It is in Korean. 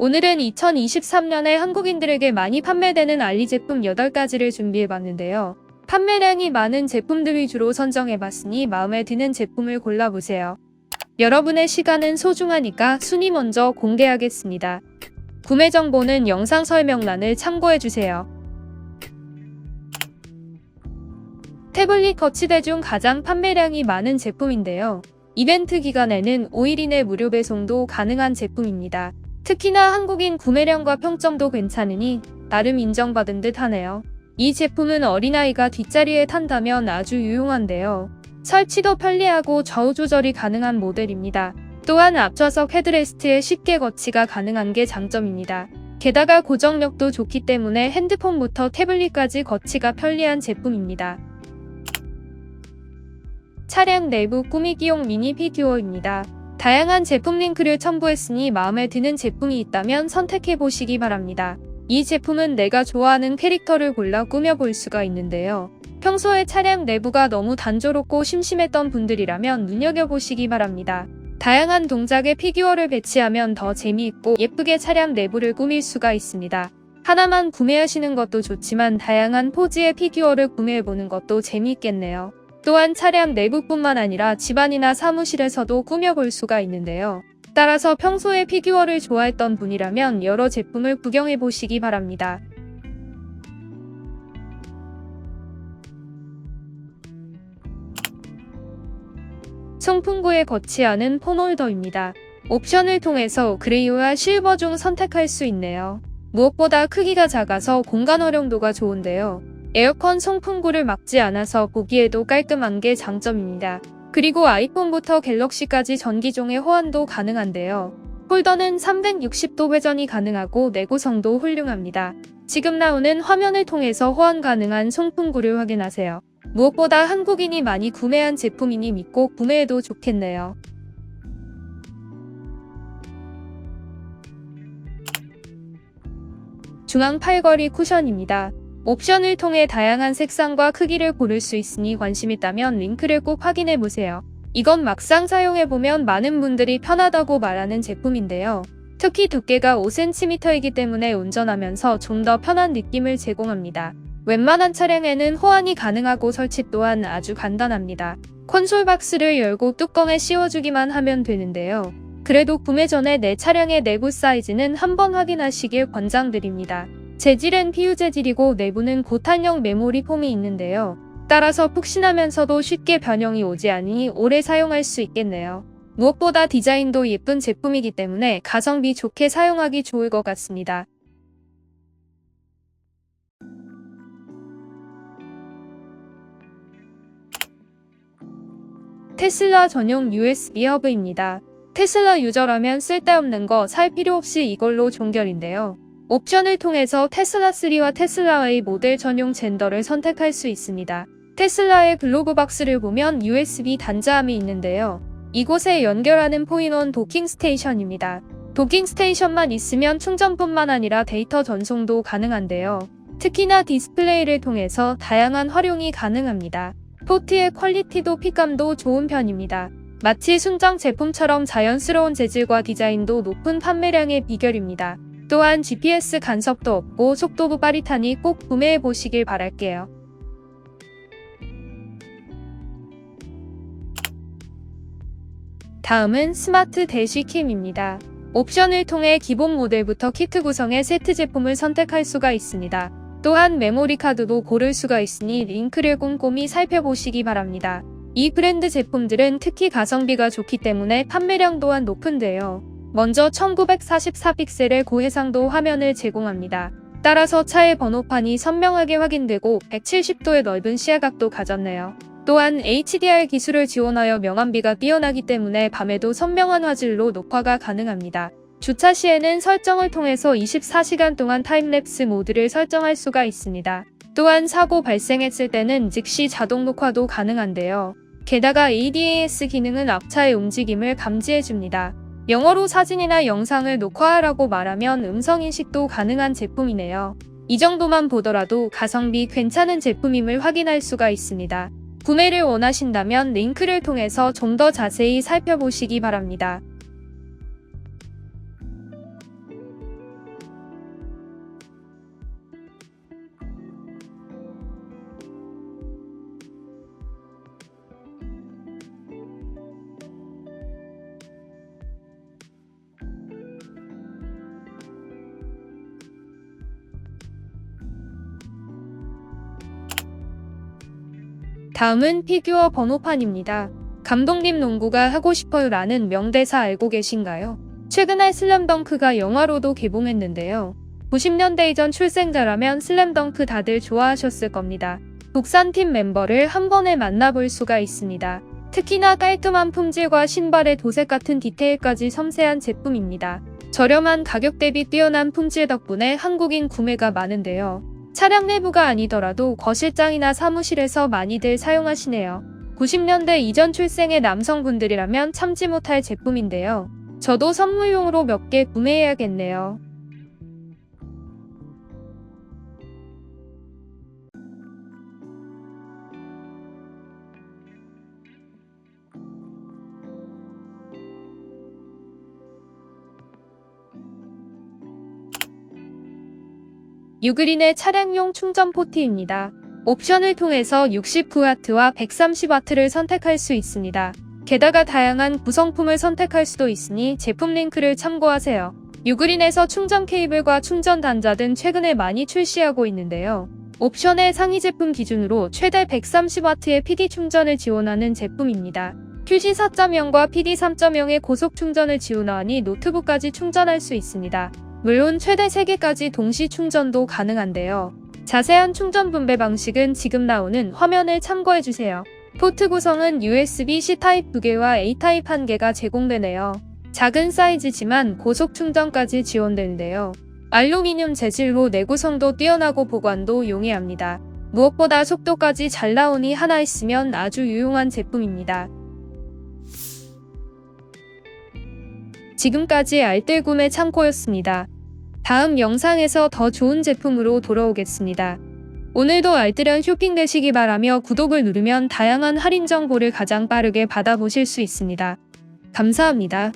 오늘은 2023년에 한국인들에게 많이 판매되는 알리 제품 8가지를 준비해봤는데요. 판매량이 많은 제품들 위주로 선정해봤으니 마음에 드는 제품을 골라보세요. 여러분의 시간은 소중하니까 순위 먼저 공개하겠습니다. 구매 정보는 영상 설명란을 참고해주세요. 태블릿 거치대 중 가장 판매량이 많은 제품인데요. 이벤트 기간에는 5일 이내 무료 배송도 가능한 제품입니다. 특히나 한국인 구매량과 평점도 괜찮으니 나름 인정받은 듯 하네요. 이 제품은 어린아이가 뒷자리에 탄다면 아주 유용한데요. 설치도 편리하고 좌우 조절이 가능한 모델입니다. 또한 앞좌석 헤드레스트에 쉽게 거치가 가능한 게 장점입니다. 게다가 고정력도 좋기 때문에 핸드폰부터 태블릿까지 거치가 편리한 제품입니다. 차량 내부 꾸미기용 미니 피규어입니다. 다양한 제품 링크를 첨부했으니 마음에 드는 제품이 있다면 선택해 보시기 바랍니다. 이 제품은 내가 좋아하는 캐릭터를 골라 꾸며볼 수가 있는데요. 평소에 차량 내부가 너무 단조롭고 심심했던 분들이라면 눈여겨보시기 바랍니다. 다양한 동작의 피규어를 배치하면 더 재미있고 예쁘게 차량 내부를 꾸밀 수가 있습니다. 하나만 구매하시는 것도 좋지만 다양한 포즈의 피규어를 구매해보는 것도 재미있겠네요. 또한 차량 내부뿐만 아니라 집안이나 사무실에서도 꾸며볼 수가 있는데요. 따라서 평소에 피규어를 좋아했던 분이라면 여러 제품을 구경해 보시기 바랍니다. 송풍구에 거치하는 폰홀더입니다. 옵션을 통해서 그레이와 실버 중 선택할 수 있네요. 무엇보다 크기가 작아서 공간 활용도가 좋은데요. 에어컨 송풍구를 막지 않아서 보기에도 깔끔한 게 장점입니다. 그리고 아이폰부터 갤럭시까지 전기종의 호환도 가능한데요. 폴더는 360도 회전이 가능하고 내구성도 훌륭합니다. 지금 나오는 화면을 통해서 호환 가능한 송풍구를 확인하세요. 무엇보다 한국인이 많이 구매한 제품이니 믿고 구매해도 좋겠네요. 중앙 팔걸이 쿠션입니다. 옵션을 통해 다양한 색상과 크기를 고를 수 있으니 관심 있다면 링크를 꼭 확인해 보세요. 이건 막상 사용해보면 많은 분들이 편하다고 말하는 제품인데요. 특히 두께가 5cm이기 때문에 운전하면서 좀 더 편한 느낌을 제공합니다. 웬만한 차량에는 호환이 가능하고 설치 또한 아주 간단합니다. 콘솔 박스를 열고 뚜껑에 씌워주기만 하면 되는데요. 그래도 구매 전에 내 차량의 내부 사이즈는 한번 확인하시길 권장드립니다. 재질은 PU 재질이고 내부는 고탄형 메모리 폼이 있는데요. 따라서 푹신하면서도 쉽게 변형이 오지 않으니 오래 사용할 수 있겠네요. 무엇보다 디자인도 예쁜 제품이기 때문에 가성비 좋게 사용하기 좋을 것 같습니다. 테슬라 전용 USB 허브입니다. 테슬라 유저라면 쓸데없는 거 살 필요 없이 이걸로 종결인데요. 옵션을 통해서 테슬라3와 테슬라의 모델 전용 젠더를 선택할 수 있습니다. 테슬라의 글로브 박스를 보면 USB 단자함이 있는데요. 이곳에 연결하는 포인원 도킹 스테이션입니다. 도킹 스테이션만 있으면 충전뿐만 아니라 데이터 전송도 가능한데요. 특히나 디스플레이를 통해서 다양한 활용이 가능합니다. 포트의 퀄리티도 핏감도 좋은 편입니다. 마치 순정 제품처럼 자연스러운 재질과 디자인도 높은 판매량의 비결입니다. 또한 GPS 간섭도 없고 속도도 빠릿하니 꼭 구매해 보시길 바랄게요. 다음은 스마트 대쉬캠입니다. 옵션을 통해 기본 모델부터 키트 구성의 세트 제품을 선택할 수가 있습니다. 또한 메모리 카드도 고를 수가 있으니 링크를 꼼꼼히 살펴보시기 바랍니다. 이 브랜드 제품들은 특히 가성비가 좋기 때문에 판매량 또한 높은데요. 먼저 1944 픽셀의 고해상도 화면을 제공합니다. 따라서 차의 번호판이 선명하게 확인되고 170도의 넓은 시야각도 가졌네요. 또한 HDR 기술을 지원하여 명암비가 뛰어나기 때문에 밤에도 선명한 화질로 녹화가 가능합니다. 주차 시에는 설정을 통해서 24시간 동안 타임랩스 모드를 설정할 수가 있습니다. 또한 사고 발생했을 때는 즉시 자동 녹화도 가능한데요. 게다가 ADAS 기능은 앞차의 움직임을 감지해줍니다. 영어로 사진이나 영상을 녹화하라고 말하면 음성인식도 가능한 제품이네요. 이 정도만 보더라도 가성비 괜찮은 제품임을 확인할 수가 있습니다. 구매를 원하신다면 링크를 통해서 좀 더 자세히 살펴보시기 바랍니다. 다음은 피규어 번호판입니다. 감독님 농구가 하고 싶어요 라는 명대사 알고 계신가요? 최근에 슬램덩크가 영화로도 개봉했는데요. 90년대 이전 출생자라면 슬램덩크 다들 좋아하셨을 겁니다. 국산팀 멤버를 한 번에 만나볼 수가 있습니다. 특히나 깔끔한 품질과 신발의 도색 같은 디테일까지 섬세한 제품입니다. 저렴한 가격 대비 뛰어난 품질 덕분에 한국인 구매가 많은데요. 차량 내부가 아니더라도 거실장이나 사무실에서 많이들 사용하시네요. 90년대 이전 출생의 남성분들이라면 참지 못할 제품인데요. 저도 선물용으로 몇 개 구매해야겠네요. 유그린의 차량용 충전 포트입니다. 옵션을 통해서 69W와 130W를 선택할 수 있습니다. 게다가 다양한 구성품을 선택할 수도 있으니 제품 링크를 참고하세요. 유그린에서 충전 케이블과 충전 단자 등 최근에 많이 출시하고 있는데요. 옵션의 상위 제품 기준으로 최대 130W의 PD 충전을 지원하는 제품입니다. QC 4.0과 PD 3.0의 고속 충전을 지원하니 노트북까지 충전할 수 있습니다. 물론 최대 3개까지 동시 충전도 가능한데요. 자세한 충전 분배 방식은 지금 나오는 화면을 참고해주세요. 포트 구성은 USB-C 타입 2개와 A 타입 1개가 제공되네요. 작은 사이즈지만 고속 충전까지 지원되는데요. 알루미늄 재질로 내구성도 뛰어나고 보관도 용이합니다. 무엇보다 속도까지 잘 나오니 하나 있으면 아주 유용한 제품입니다. 지금까지 알뜰 구매 창고였습니다. 다음 영상에서 더 좋은 제품으로 돌아오겠습니다. 오늘도 알뜰한 쇼핑 되시기 바라며 구독을 누르면 다양한 할인 정보를 가장 빠르게 받아보실 수 있습니다. 감사합니다.